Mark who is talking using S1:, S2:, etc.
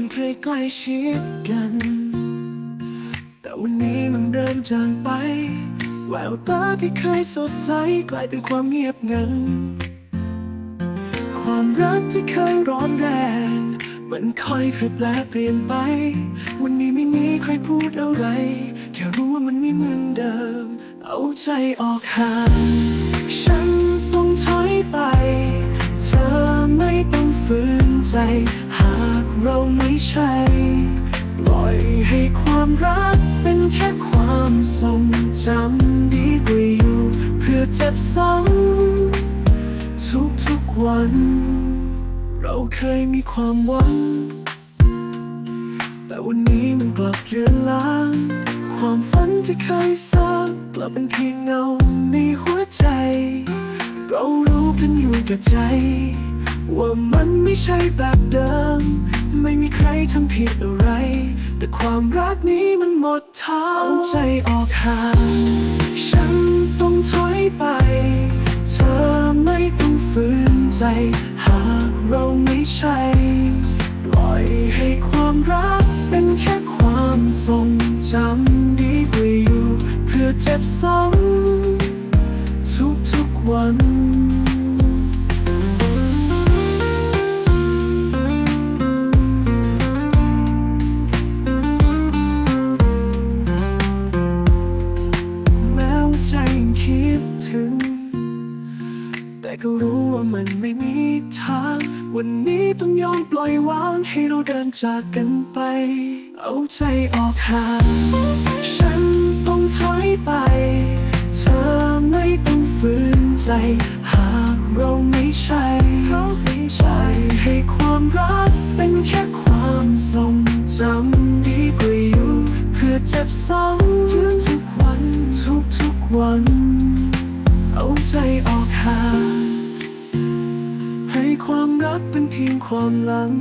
S1: นเคยใกล้ชิดกัน แต่วันนี้มันเริ่มจางไป แววตาที่เคยสดใสกลายเป็นความเงียบงัน ความรักที่เคยร้อนแรง มันค่อยค่อยแปลเปลี่ยนไป วันนี้ไม่มีใครพูดอะไร แค่รู้ว่ามันไม่เหมือนเดิม เอาใจออกห่างฉันต้องถอยไป เธอไม่ต้องฝืนใจ เราไม่ใช่ ปล่อยให้ความรักเป็นแค่ความทรงจำดีกว่าอยู่ เพื่อเจ็บซ้ำทุกทุกวัน เราเคยมีความหวัง แต่วันนี้มันกลับเลือนลาง ความฝันที่เคยสร้างกลับเป็นเพียงเงาในหัวใจ เรารู้กันอยู่กับใจ ว่ามันไม่ใช่แบบเดิม ไม่มีใครทำผิดอะไร แต่ความรักนี้มันหมดทางเอาใจออกห่างฉันต้องถอยไป เธอไม่ต้องฝืนใจ หากเราไม่ใช่ ปล่อยให้ความรักเป็นแค่ความทรงจำดีกว่าอยู่ เพื่อเจ็บซ้ำทุกทุกๆวัน แต่ก็รู้ว่ามันไม่มีทาง วันนี้ต้องยอมปล่อยวางให้เราเดินจากกันไป เอาใจออกห่าง ฉันต้องถอยไป เธอไม่ต้องฝืนใจ หากเราไม่ใช่เราไม่ใช่ให้ความรักเป็นแค่ความทรงจำดีกว่าอยู่เพื่อเจ็บซ้ำทุกวันทุกทุกวัน เอาใจออกห่าง ความรักเป็นเพียงความหลัง